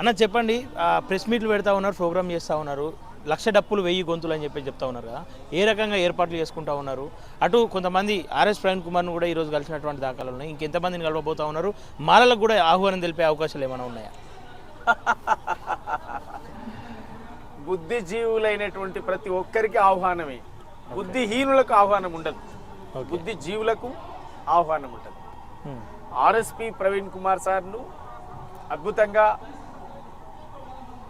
అన్న చెప్పండి. ప్రెస్ మీట్లు పెడతా ఉన్నారు ప్రోగ్రామ్ చేస్తూ ఉన్నారు. లక్ష డప్పులు వెయ్యి గొంతులు అని చెప్పి చెప్తా ఉన్నారు కదా. ఏ రకంగా ఏర్పాట్లు చేసుకుంటా ఉన్నారు? అటు కొంతమంది ఆర్ఎస్ ప్రవీణ్ కుమార్ను కూడా ఈరోజు కలిసినటువంటి దాఖలు ఉన్నాయి. ఇంకెంతమందిని కలవబోతా ఉన్నారు? మాలలకు కూడా ఆహ్వానం తెలిపే అవకాశాలు ఏమైనా ఉన్నాయా? బుద్ధిజీవులైనటువంటి ప్రతి ఒక్కరికి ఆహ్వానమే. బుద్ధిహీనులకు ఆహ్వానం ఉండదు. బుద్ధిజీవులకు ఆహ్వానం ఉంటుంది. ఆర్ఎస్పి ప్రవీణ్ కుమార్ సార్ను అద్భుతంగా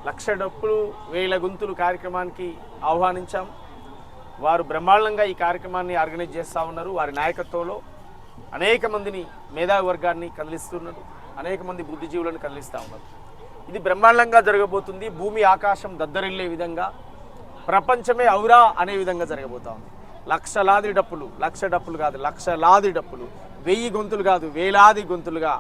లక్ష డప్పులు వేల గొంతులు కార్యక్రమానికి ఆహ్వానించాం. వారు బ్రహ్మాండంగా ఈ కార్యక్రమాన్ని ఆర్గనైజ్ చేస్తూ ఉన్నారు. వారి నాయకత్వంలో అనేక మందిని మేధావి వర్గాన్ని కదిలిస్తున్నారు. అనేక మంది బుద్ధిజీవులను కదిలిస్తూ ఉన్నారు. ఇది బ్రహ్మాండంగా జరగబోతుంది. భూమి ఆకాశం దద్దరిల్లే విధంగా ప్రపంచమే ఔరా అనే విధంగా జరగబోతా ఉంది. లక్షలాది డప్పులు లక్ష డప్పులు కాదు లక్షలాది డప్పులు వెయ్యి గొంతులు కాదు వేలాది గొంతులుగా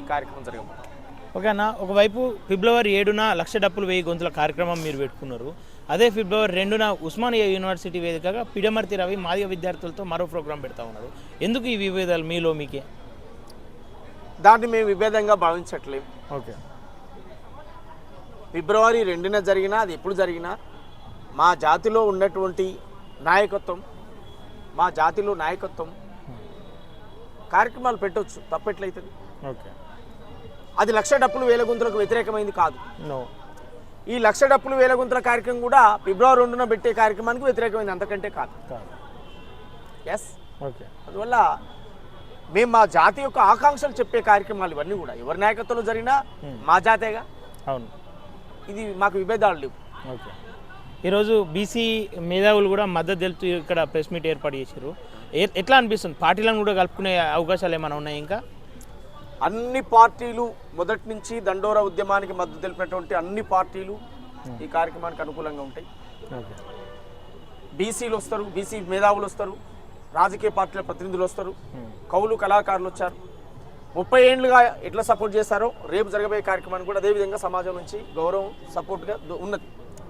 ఈ కార్యక్రమం జరగబోతుంది ఓకే అన్న ఒకవైపు ఫిబ్రవరి ఏడున లక్ష డప్పులు వెయ్యి గొంతుల కార్యక్రమం మీరు పెట్టుకున్నారు. అదే ఫిబ్రవరి రెండున ఉస్మానియా యూనివర్సిటీ వేదికగా పిడమర్తి రవి మాదిగ విద్యార్థులతో మరో ప్రోగ్రాం పెడతా ఉన్నారు. ఎందుకు ఈ విభేదాలు మీలో మీకే? దాన్ని మేము విభేదంగా భావించట్లేము ఓకే. ఫిబ్రవరి రెండున జరిగినా అది ఎప్పుడు జరిగినా మా జాతిలో ఉన్నటువంటి నాయకత్వం మా జాతిలో నాయకత్వం కార్యక్రమాలు పెట్టొచ్చు తప్పెట్లయితుంది ఓకే. అది లక్ష డప్పులు వేల గుంతులకు వ్యతిరేకమైంది కాదు. నో. ఈ లక్ష డప్పులు వేల గుంతుల కార్యక్రమం కూడా ఫిబ్రవరి రెండున పెట్టే కార్యక్రమానికి వ్యతిరేకమైంది అంతకంటే కాదు. Yes okay. అందువల్ల మేము మా జాతి యొక్క ఆకాంక్షలు చెప్పే కార్యక్రమాలు ఇవన్నీ కూడా ఎవరి నాయకత్వంలో జరిగినా మా జాతేగా. అవును. ఇది మాకు విభేదాలు లేవు. ఓకే. ఈరోజు బీసీ మేధావులు కూడా మద్దతు తెలుపుతూ ఇక్కడ ప్రెస్ మీట్ ఏర్పాటు చేశారు ఎట్లా అనిపిస్తుంది? పార్టీలను కూడా కలుపుకునే అవకాశాలు ఏమైనా ఉన్నాయి ఇంకా? అన్ని పార్టీలు మొదటి నుంచి దండోరా ఉద్యమానికి మద్దతు తెలిపినటువంటి అన్ని పార్టీలు ఈ కార్యక్రమానికి అనుకూలంగా ఉంటాయి. బీసీలు వస్తారు బీసీ మేధావులు వస్తారు రాజకీయ పార్టీల ప్రతినిధులు వస్తారు. కవులు కళాకారులు వచ్చారు. ముప్పై ఏళ్ళుగా ఎట్లా సపోర్ట్ చేశారో రేపు జరగబోయే కార్యక్రమానికి కూడా అదే విధంగా సమాజం నుంచి గౌరవం సపోర్ట్గా ఉన్నది.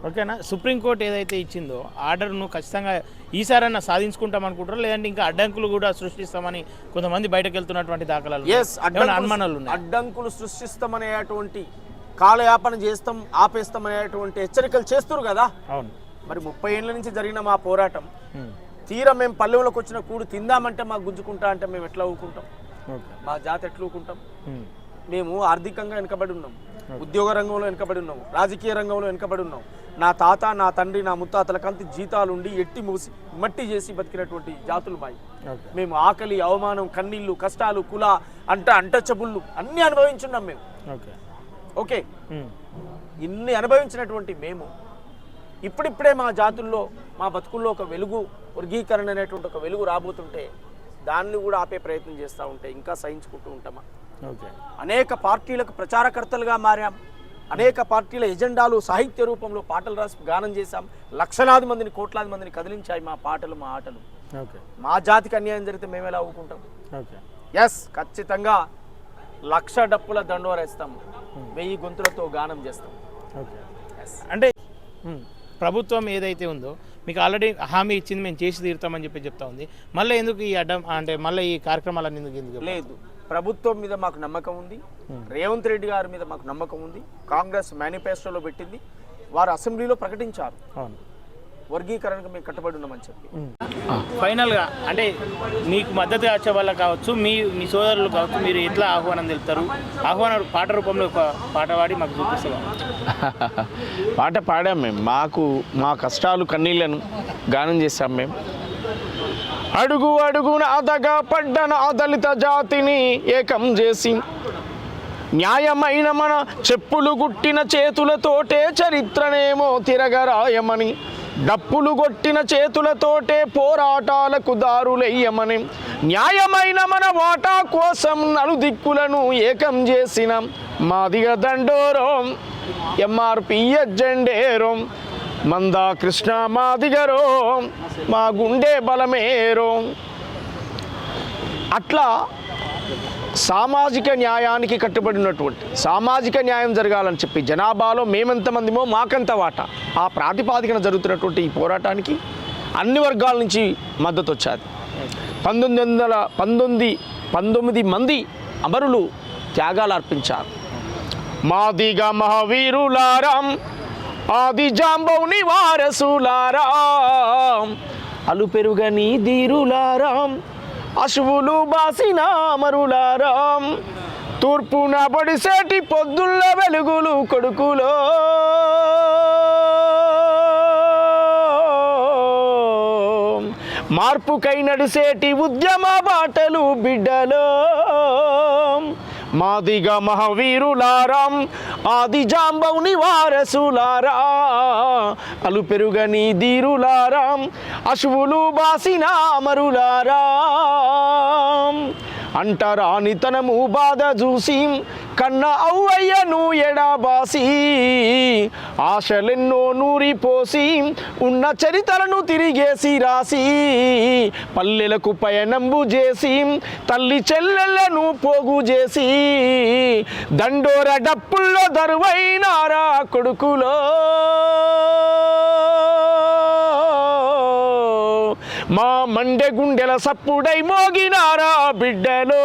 ఓకేనా? సుప్రీంకోర్టు ఏదైతే ఇచ్చిందో ఆర్డర్ను ఖచ్చితంగా ఈసారైనా సాధించుకుంటాం అనుకుంటారా? లేదంటే ఇంకా అడ్డంకులు కూడా సృష్టిస్తామని కొంతమంది బయటకు వెళ్తున్నటువంటి దాఖలాలు అనుమానాలు అడ్డంకులు సృష్టిస్తామనేటువంటి కాలయాపన చేస్తాం ఆపేస్తామనేటువంటి హెచ్చరికలు చేస్తారు కదా? అవును. మరి ముప్పై ఏళ్ళ నుంచి జరిగిన మా పోరాటం. తీరా మేము పల్లెవులకు వచ్చిన కూడు తిందామంటే మాకు గుంజుకుంటా అంటే మేము ఎట్లా ఊకుంటాం? మా జాతి ఎట్లా ఊకుంటాం. మేము ఆర్థికంగా వెనుకబడి ఉన్నాం. ఉద్యోగ రంగంలో వెనుకబడి ఉన్నాం రాజకీయ రంగంలో వెనుకబడి ఉన్నాం నా తాత నా తండ్రి నా ముత్తాతల కంతి జీతాలు ఉండి ఎట్టి మూసి మట్టి చేసి బతికినటువంటి జాతులు మాయి. మేము ఆకలి అవమానం కన్నీళ్ళు కష్టాలు కుల అంట అంటచబుళ్ళు అన్నీ అనుభవించున్నాం మేము. ఓకే? ఉమ్. ఇన్ని అనుభవించినటువంటి మేము ఇప్పుడిప్పుడే మా జాతుల్లో మా బతుకుల్లో ఒక వెలుగు వర్గీకరణ అనేటువంటి ఒక వెలుగు రాబోతుంటే దాన్ని కూడా ఆపే ప్రయత్నం చేస్తూ ఉంటే ఇంకా సహించుకుంటూ ఉంటామా? అనేక పార్టీలకు ప్రచారకర్తలుగా మారాం. అనేక పార్టీల ఎజెండాలు సాహిత్య రూపంలో పాటలు రాసి గానం చేశాం. లక్షలాది మందిని కోట్లాది మందిని కదిలించాయి మా పాటలు మా ఆటలు. ఓకే. మా జాతికి అన్యాయం జరిగితే మేము ఎలా ఊకుంటాం? ఓకే. ఎస్ ఖచ్చితంగా లక్ష డప్పుల దండోరేస్తాం వెయ్యి గొంతులతో గానం చేస్తాం. ఓకే. అంటే ఉమ్, ప్రభుత్వం ఏదైతే ఉందో మీకు ఆల్రెడీ హామీ ఇచ్చింది మేము చేసి తీరుతామని చెప్పి చెప్తా ఉంది. మళ్ళీ ఎందుకు ఈ అడ్డం అంటే మళ్ళీ ఈ కార్యక్రమాలన్నీ ఎందుకు ఎందుకు లేదు. ప్రభుత్వం మీద మాకు నమ్మకం ఉంది. రేవంత్ రెడ్డి గారి మీద మాకు నమ్మకం ఉంది. కాంగ్రెస్ మేనిఫెస్టోలో పెట్టింది. వారు అసెంబ్లీలో ప్రకటించారు. వర్గీకరణకు మేము కట్టుబడి ఉన్నామని చెప్పి. ఫైనల్గా అంటే మీకు మద్దతుగా వచ్చే వాళ్ళు కావచ్చు మీ మీ సోదరులు కావచ్చు మీరు ఎట్లా ఆహ్వానం తెలుపుతారు? ఆహ్వానం పాట రూపంలో ఒక పాట పాడి మాకు చూపిస్తారు పాట పాడాం మేము. మాకు మా కష్టాలు కన్నీళ్ళను గానం చేశాం మేము. అడుగు అడుగున అదగా పడ్డన అదలిత జాతిని ఏకం చేసి. న్యాయమైన మన చెప్పులు గుట్టిన చేతులతోటే చరిత్రనేమో తిరగరాయమని. డప్పులు కొట్టిన చేతులతోటే పోరాటాలకు దారులెయ్యమని. న్యాయమైన మన వాటా కోసం నలుదిక్కులను ఏకం చేసిన మాదిగ దండోరం ఎంఆర్పి ఎజెండేరం మందా కృష్ణ మాదిగరో మా గుండె బలమేరో. అట్లా సామాజిక న్యాయానికి కట్టుబడినటువంటి సామాజిక న్యాయం జరగాలని చెప్పి జనాభాలో మేమెంతమందిమో మాకంత వాటా. ఆ ప్రాతిపాదికన జరుగుతున్నటువంటి ఈ పోరాటానికి అన్ని వర్గాల నుంచి మద్దతు వచ్చాది పంతొమ్మిది వందల పంతొమ్మిది పంతొమ్మిది మంది అమరులు త్యాగాలు అర్పించారు. మాదిగా మహావీరులారాం ఆది జాంబౌని వారసులారాం అలు పెరుగని ధీరులారాం అశువులు బాసిన అమరులారాం తూర్పున పడిసేటి పొద్దుల్ల వెలుగులు కొడుకులో. మార్పుకై నడిసేటి ఉద్యమ బాటలు బిడ్డలో. మాదిగా మహావీరులారాం ఆది జాంబౌని వారసులారా అలు పెరుగని ధీరులారాం అశువులు బాసిన అమరులారా అంటరానితనము బాధ చూసి కన్న అవ్వయ్యను ఎడబాసి ఆశలెన్నో నూరిపోసి ఉన్న చరితలను తిరిగేసి రాసి పల్లెలకు పయనంబు చేసి తల్లి చెల్లెళ్ళను పోగు చేసి దండోర డప్పుల్లో దరువైనారా కొడుకులో. మా మండె గుండెల సప్పుడై మోగినారా బిడ్డలో.